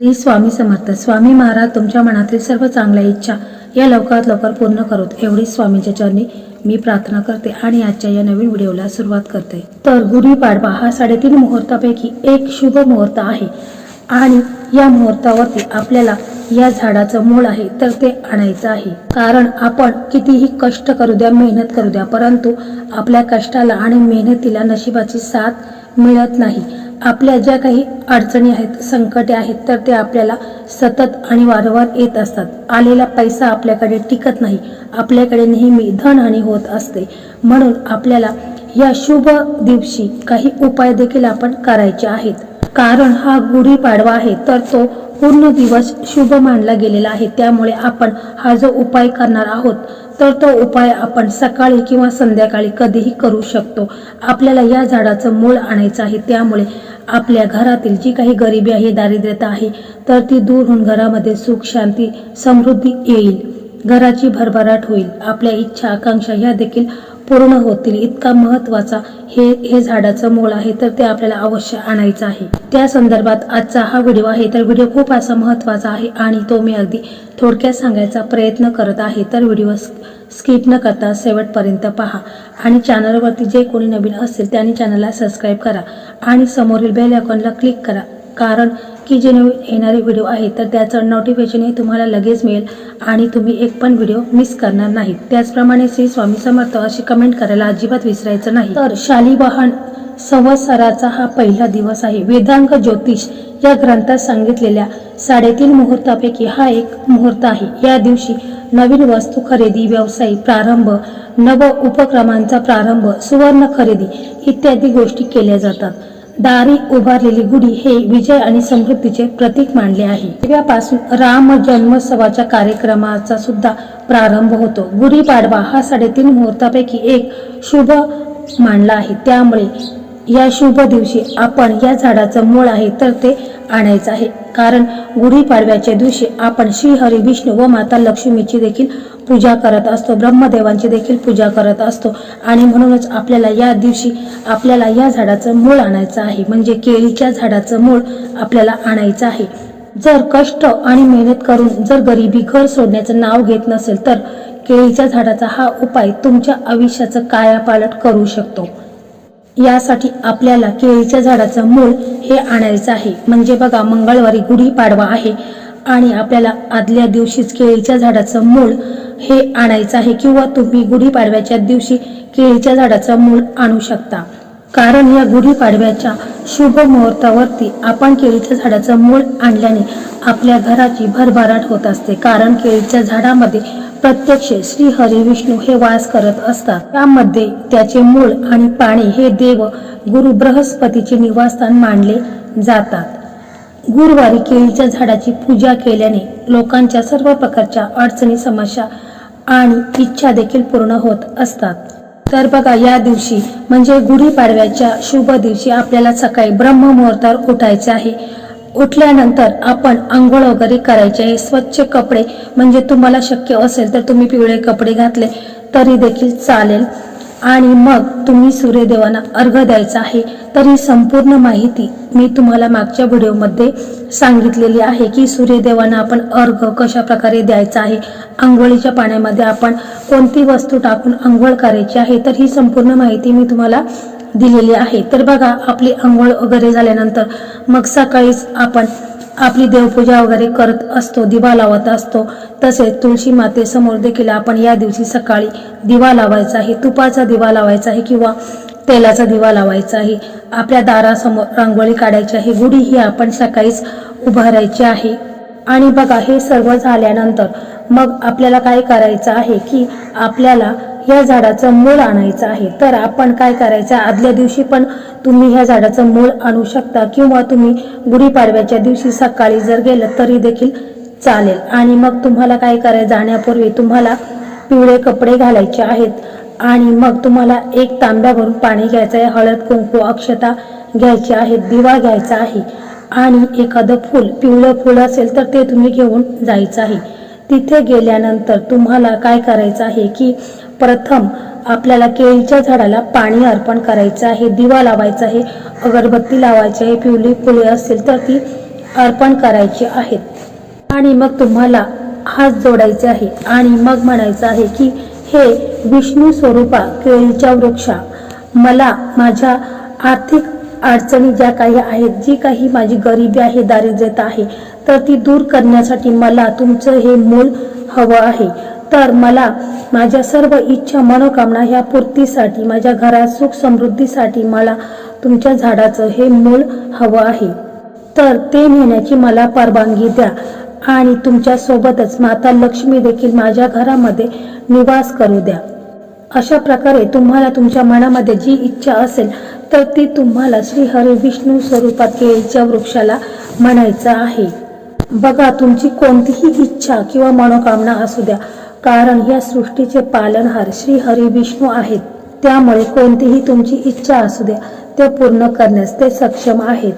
श्री स्वामी समर्थ. स्वामी महाराज तुमच्या मनातील सर्व चांगल्या इच्छा या लवकरात लवकर पूर्ण करोत. एवढी स्वामींच्या चरणी मी प्रार्थना करते आणि आजच्या या नवीन व्हिडिओला सुरुवात करते. तर गुढीपाडवा हा साडेतीन मुहूर्तापैकी एक शुभ मुहूर्त आहे आणि या मुहूर्तावरती आपल्याला या झाडाचं मूळ आहे तर ते आणायचं आहे. कारण आपण कितीही कष्ट करू द्या मेहनत करू द्या परंतु आपल्या कष्टाला आणि मेहनतीला नशिबाची साथ मिळत नाही. आपल्या ज्या काही अडचणी आहेत संकटे आहेत तर ते आपल्याला सतत आणि वारंवार येत असतात. आलेला पैसा आपल्याकडे टिकत नाही. आपल्याकडे नेहमी धनहानी होत असते. म्हणून आपल्याला या शुभ दिवशी काही उपाय देखील आपण करायचे आहेत. कारण हा गुढीपाडवा आहे तर तो पूर्ण दिवस शुभ मानला गेलेला आहे. त्यामुळे आपण हा जो उपाय करणार आहोत तर तो उपाय आपण सकाळी किंवा संध्याकाळी कधीही करू शकतो. आपल्याला या झाडाचं मूळ आणायचं आहे. त्यामुळे आपल्या घरातील जी काही गरिबी आहे दारिद्र्यता आहे तर ती दूर होऊन घरामध्ये सुख शांती समृद्धी येईल. घराची भरभराट होईल. आपल्या इच्छा आकांक्षा ह्या देखील पूर्ण होतील. इतका महत्त्वाचा हे हे झाडाचं मूळ आहे तर ते आपल्याला अवश्य आणायचं आहे. त्या संदर्भात आजचा हा व्हिडिओ आहे तर व्हिडिओ खूप असा महत्त्वाचा आहे आणि तो मी अगदी थोडक्यात सांगायचा प्रयत्न करत आहे. तर व्हिडिओ स्किप न करता शेवटपर्यंत पहा आणि चॅनलवरती जे कोणी नवीन असेल त्यांनी चॅनलला सबस्क्राईब करा आणि समोरील बेल आयकॉनला क्लिक करा. कारण की जे नवीन येणारे व्हिडिओ आहे तर त्याचं नोटिफिकेशन हे तुम्हाला लगेच मिळेल आणि तुम्ही एक पण व्हिडिओ मिस करणार नाही. त्याचप्रमाणे श्री स्वामी समर्थ अशी कमेंट करायला अजिबात विसरायचं नाही. तर शालिवाहन संवत्सराचा हा पहिला दिवस आहे. वेदांग ज्योतिष या ग्रंथात सांगितलेल्या साडेतीन मुहूर्तापैकी हा एक मुहूर्त आहे. या दिवशी नवीन वस्तू खरेदी व्यवसाय प्रारंभ नव उपक्रमांचा प्रारंभ सुवर्ण खरेदी इत्यादी गोष्टी केल्या जातात. दारी उभारलेली गुढी हे विजय आणि समृद्धीचे प्रतीक मानले आहे. तेव्हापासून राम जन्मोत्सवाच्या कार्यक्रमाचा सुद्धा प्रारंभ होतो. गुढीपाडवा हा साडेतीन मुहूर्तापैकी एक शुभ मानला आहे. त्यामुळे या शुभ दिवशी आपण या झाडाचं मूळ आहे तर ते आणायचं आहे. कारण गुढीपाडव्याच्या दिवशी आपण श्रीहरी विष्णू व माता लक्ष्मीची देखील पूजा करत असतो. ब्रह्मदेवांची देखील पूजा करत असतो. आणि म्हणूनच आपल्याला या दिवशी आपल्याला या झाडाचं मूळ आणायचं आहे. म्हणजे केळीच्या झाडाचं मूळ आपल्याला आणायचं आहे. जर कष्ट आणि मेहनत करून जर गरिबी घर सोडण्याचं नाव घेत नसेल तर केळीच्या झाडाचा हा उपाय तुमच्या आयुष्याचं कायापालट करू शकतो. यासाठी आपल्याला केळीच्या झाडाचं मूळ हे आणायचं आहे. म्हणजे बघा मंगळवारी गुढीपाडवा आहे आणि आपल्याला आदल्या दिवशीच केळीच्या झाडाचं मूळ हे आणायचं आहे. किंवा तुम्ही गुढीपाडव्याच्या दिवशी केळीच्या झाडाचं मूळ आणू शकता. कारण या गुढीपाडव्याच्या शुभ मुहूर्तावरती आपण केळीच्या झाडाचं मूळ आणल्याने आपल्या घराची भरभराट होत असते. कारण केळीच्या झाडामध्ये प्रत्यक्ष श्री हरी विष्णू हे वास करत असतात. त्यामध्ये त्याचे मूळ आणि पाणी हे देव गुरु बृहस्पतीचे निवासस्थान मानले जातात. गुरुवारी केळीच्या झाडाची पूजा केल्याने लोकांच्या सर्व प्रकारच्या अडचणी समस्या आणि इच्छा देखील पूर्ण होत असतात. तर बघा या दिवशी म्हणजे गुढीपाडव्याच्या शुभ दिवशी आपल्याला सकाळी ब्रह्ममुहूर्तावर उठायचे आहे. उठल्यानंतर आपण आंघोळ वगैरे करायचे आहे. स्वच्छ कपडे म्हणजे तुम्हाला शक्य असेल तर तुम्ही पिवळे कपडे घातले तरी देखील चालेल. आणि मग तुम्ही सूर्यदेवांना अर्घ द्यायचा आहे. तर ही संपूर्ण माहिती मी तुम्हाला मागच्या व्हिडिओमध्ये सांगितलेली आहे की सूर्यदेवांना आपण अर्घ कशा प्रकारे द्यायचा आहे. आंघोळीच्या पाण्यामध्ये आपण कोणती वस्तू टाकून आंघोळ करायची आहे तर ही संपूर्ण माहिती मी तुम्हाला दिलेली आहे. तर बघा आपली आंघोळ वगैरे झाल्यानंतर मग सकाळीच आपण आपली देवपूजा वगैरे करत असतो दिवा लावत असतो. तसेच तुळशी मातेसमोर देखील आपण या दिवशी सकाळी दिवा लावायचा आहे तुपाचा दिवा लावायचा आहे किंवा तेलाचा दिवा लावायचा आहे. आपल्या दारासमोर रांगोळी काढायची आहे गुढी ही आपण सकाळीच उभारायची आहे. आणि बघा हे सर्व झाल्यानंतर मग आपल्याला काय करायचं आहे की आपल्याला या झाडाचं मूळ आणायचं आहे. तर आपण काय करायचं? आदल्या दिवशी पण तुम्ही ह्या झाडाचं मूळ आणू शकता किंवा तुम्ही गुढीपाडव्याच्या दिवशी सकाळी जर गेलं तरी देखील चालेल. आणि मग तुम्हाला काय करायचं? जाण्यापूर्वी तुम्हाला पिवळे कपडे घालायचे आहेत आणि मग तुम्हाला एक तांब्या भरून पाणी घ्यायचं आहे हळद कुंकू अक्षता घ्यायची आहे दिवा घ्यायचा आहे. आणि एखादं फूल पिवळं फूल असेल तर ते तुम्ही घेऊन जायचं आहे. तिथे गेल्यानंतर तुम्हाला काय करायचं आहे की प्रथम आपल्याला केळीच्या झाडाला पाणी अर्पण करायचं आहे दिवा लावायचा आहे अगरबत्ती लावायची आहे पिवळी फुले असतील तर ती अर्पण करायची आहेत. आणि मग तुम्हाला हात जोडायचे आहे आणि मग म्हणायचं आहे की हे विष्णू स्वरूपा केळीच्या वृक्षा मला माझ्या आर्थिक अडचणी ज्या काही आहेत जी काही माझी गरिबी आहे दारिद्र्यता आहे तर ती दूर करण्यासाठी मला तुमचं हे मूल हवं आहे. तर मला माझ्या सर्व इच्छा मनोकामना ह्या पूर्तीसाठी माझ्या घरात सुख समृद्धीसाठी मला तुमच्या झाडाचं हे मूल हवं आहे. तर ते नेण्याची मला परवानगी द्या आणि तुमच्यासोबतच माता लक्ष्मी देखील माझ्या घरामध्ये निवास करू द्या. अशा प्रकारे तुम्हाला तुमच्या मनामध्ये जी इच्छा असेल तर ती तुम्हाला श्री हरी विष्णू स्वरूपात केळीच्या वृक्षाला म्हणायचं आहे. बघा तुमची कोणतीही इच्छा किंवा मनोकामना असू द्या कारण या सृष्टीचे पालनहार श्री हरी विष्णू आहेत. त्यामुळे कोणतीही तुमची इच्छा असू द्या ते पूर्ण करण्यास ते सक्षम आहेत.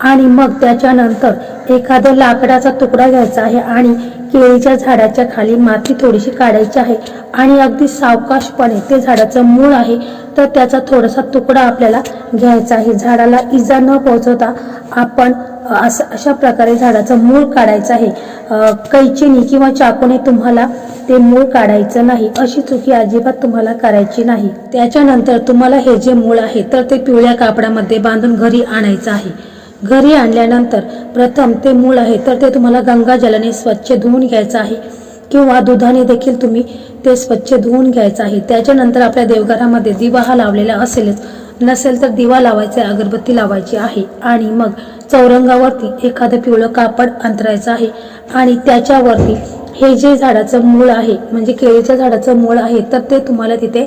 आणि मग त्याच्यानंतर एखाद्या लाकडाचा तुकडा घ्यायचा आहे आणि केळीच्या झाडाच्या खाली माती थोडीशी काढायची आहे आणि अगदी सावकाशपणे ते झाडाचं मूळ आहे तर त्याचा थोडासा तुकडा आपल्याला घ्यायचा आहे. झाडाला इजा न पोहोचवता आपण असं अशा प्रकारे झाडाचं मूळ काढायचं आहे. कैचीनी किंवा चाकूने तुम्हाला ते मूळ काढायचं नाही. अशी चुकी अजिबात तुम्हाला करायची नाही. त्याच्यानंतर तुम्हाला हे जे मूळ आहे तर ते पिवळ्या कापडामध्ये बांधून घरी आणायचं आहे. घरी आणल्यानंतर प्रथम ते मूळ आहे तर ते तुम्हाला गंगाजलाने स्वच्छ धुवून घ्यायचं आहे. किंवा दुधाने देखील तुम्ही ते स्वच्छ धुवून घ्यायचं आहे. त्याच्यानंतर आपल्या देवघरामध्ये दिवा हा लावलेला असेलच नसेल तर दिवा लावायचा आहे, अगरबत्ती लावायची आहे. आणि मग चौरंगावरती एखादं पिवळं कापड अंतरायचं आहे. आणि त्याच्यावरती हे जे झाडाचं मूळ आहे म्हणजे केळीच्या झाडाचं मूळ आहे तर ते तुम्हाला तिथे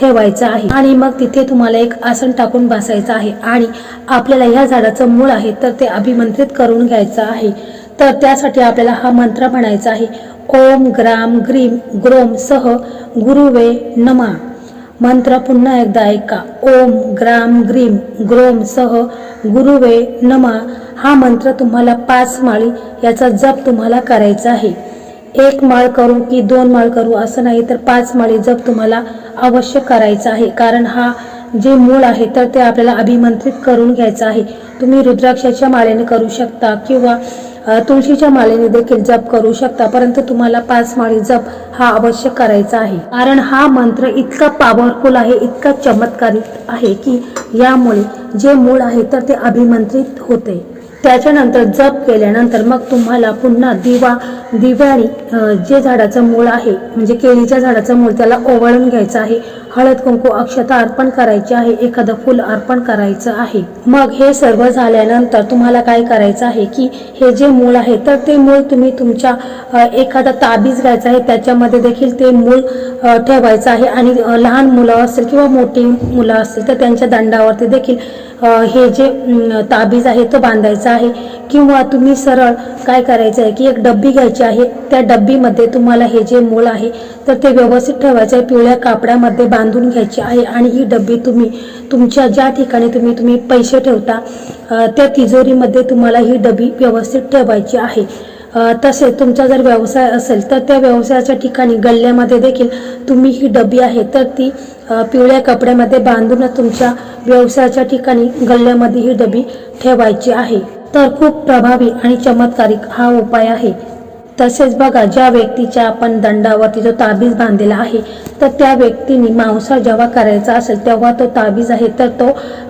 ठेवायचं आहे. आणि मग तिथे तुम्हाला एक आसन टाकून बसायचं आहे. आणि आपल्याला ह्या झाडाचं मूळ आहे तर ते अभिमंत्रित करून घ्यायचं आहे. तर त्यासाठी आपल्याला हा मंत्र म्हणायचा आहे. ओम ग्राम ग्रीम ग्रोम सह गुरुवे नमा. मंत्र पुन्हा एकदा ऐका. ओम ग्राम ग्रीम ग्रोम सह गुरुवे नमा. हा मंत्र तुम्हाला पाच माळी याचा जप तुम्हाला करायचा आहे. एक माळ करू की दोन माळ करू असं नाही तर पाच माळी जप तुम्हाला अवश्य करायचा आहे. कारण हा जे मूळ आहे तर ते आपल्याला अभिमंत्रित करून घ्यायचं आहे. तुम्ही रुद्राक्षाच्या माळेने करू शकता किंवा तुळशीच्या माळेने देखील जप करू शकता परंतु तुम्हाला पाच माळी जप हा अवश्य करायचा आहे. कारण हा मंत्र इतका पॉवरफुल आहे इतका चमत्कारिक आहे की यामुळे जे मूळ आहे तर ते अभिमंत्रित होते. त्याच्यानंतर जप केल्यानंतर मग तुम्हाला पुन्हा दिवा दिवाळी जे झाडाचं मूळ आहे म्हणजे केळीच्या झाडाचं मूळ त्याला ओवाळून घ्यायचं आहे. हळद कुंकू अक्षता अर्पण करायचे आहे. एखादं फुल अर्पण करायचं आहे. मग हे सर्व झाल्यानंतर तुम्हाला काय करायचं आहे की हे जे मूळ आहे तर ते मूळ तुम्ही तुमच्या एखादा ताबीज घ्यायचा आहे. त्याच्यामध्ये देखील ते मूळ ठेवायचं आहे. आणि लहान मुलं असेल किंवा मोठी मुलं असतील तर त्यांच्या दंडावरती देखील हे जे ताबीज आहे तो बांधायचा आहे. किंवा तुम्ही सरळ काय करायचं आहे की एक डब्बी घ्यायची आहे. त्या डब्बीमध्ये तुम्हाला हे जे मूळ आहे तर ते व्यवस्थित ठेवायचं आहे. पिवळ्या कापडामध्ये बांधून घ्यायची आहे आणि ही डब्बी तुम्ही तुमच्या ज्या ठिकाणी तुम्ही तुम्ही पैसे ठेवता त्या तिजोरीमध्ये तुम्हाला ही डबी व्यवस्थित ठेवायची आहे. तसेच तुमचा जर व्यवसाय असेल तर त्या व्यवसायाच्या ठिकाणी गल्ल्यामध्ये देखील तुम्ही ही डबी आहे तर ती पिवळ्या कपड्यामध्ये बांधूनच तुमच्या व्यवसायाच्या ठिकाणी गल्ल्यामध्ये ही डबी ठेवायची आहे. तर खूप प्रभावी आणि चमत्कारिक हा उपाय आहे. तसेच बघा ज्या व्यक्तीच्या आपण दंडावरती जो ताबीज बांधलेला आहे तर त्या व्यक्तीने मांसाहार जेव्हा करायचा असेल तेव्हा तो ताबीज आहे तर तो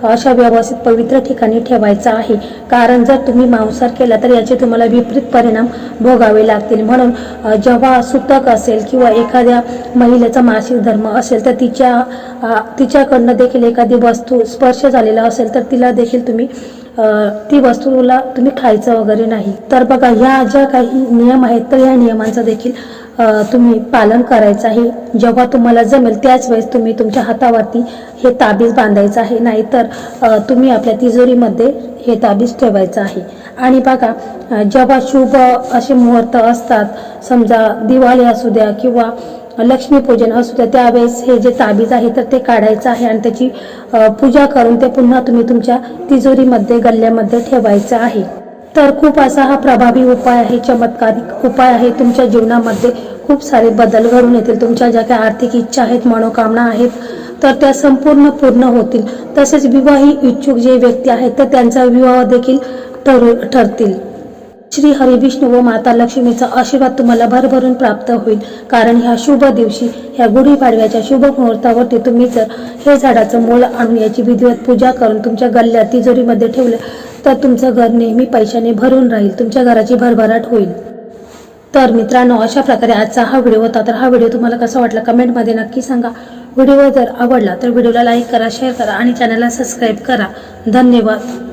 अशा व्यवस्थित पवित्र ठिकाणी ठेवायचा आहे. कारण जर तुम्ही मांसाहार केला तर याचे तुम्हाला विपरीत परिणाम भोगावे लागतील. म्हणून जेव्हा सुतक असेल किंवा एखाद्या महिलेचा मासिक धर्म असेल तर तिच्या तिच्याकडनं देखील एखादी वस्तू स्पर्श झालेला असेल तर तिला देखील तुम्ही ती वस्तूला तुम्ही खायचं वगैरे नाही. तर बघा ह्या ज्या काही नियम आहेत तर या नियमांचं देखील तुम्ही पालन करायचं आहे. जेव्हा तुम्हाला जमेल त्याच वेळेस तुम्ही तुमच्या हातावरती हे ताबीज बांधायचं आहे. नाहीतर तर तुम्ही आपल्या तिजोरीमध्ये हे ताबीज ठेवायचं आहे. आणि बघा जेव्हा शुभ असे मुहूर्त असतात समजा दिवाळी असू द्या किंवा लक्ष्मीपूजन असू द्या त्यावेळेस हे जे ताबीज आहे तर ते काढायचं आहे आणि त्याची पूजा करून ते पुन्हा तुम्ही तुमच्या तिजोरीमध्ये गल्ल्यामध्ये ठेवायचं आहे. तर खूप असा हा प्रभावी उपाय आहे चमत्कारिक उपाय आहे. तुमच्या जीवनामध्ये खूप सारे बदल घडून येतील. तुमच्या ज्या काही आर्थिक इच्छा आहेत मनोकामना आहेत तर त्या संपूर्ण पूर्ण होतील. तसेच विवाही इच्छुक जे व्यक्ती आहेत तर त्यांचा विवाह देखील ठरू ठरतील. श्री हरी विष्णू व माता लक्ष्मीचा आशीर्वाद तुम्हाला भरभरून प्राप्त होईल. कारण ह्या शुभ दिवशी ह्या गुढीपाडव्याच्या शुभ मुहूर्तावरती तुम्ही जर हे झाडाचं मूळ आणून याची विधिवत पूजा करून तुमच्या गल्ल्या तिजोरीमध्ये ठेवलं तर तुमचं घर नेहमी पैशाने भरून राहील. तुमच्या घराची भरभराट होईल. तर मित्रांनो अशा प्रकारे आजचा हा व्हिडिओ होता. तर हा व्हिडिओ तुम्हाला कसा वाटला कमेंटमध्ये नक्की सांगा. व्हिडिओ जर आवडला तर व्हिडिओला लाईक करा शेअर करा आणि चॅनलला सबस्क्राईब करा. धन्यवाद.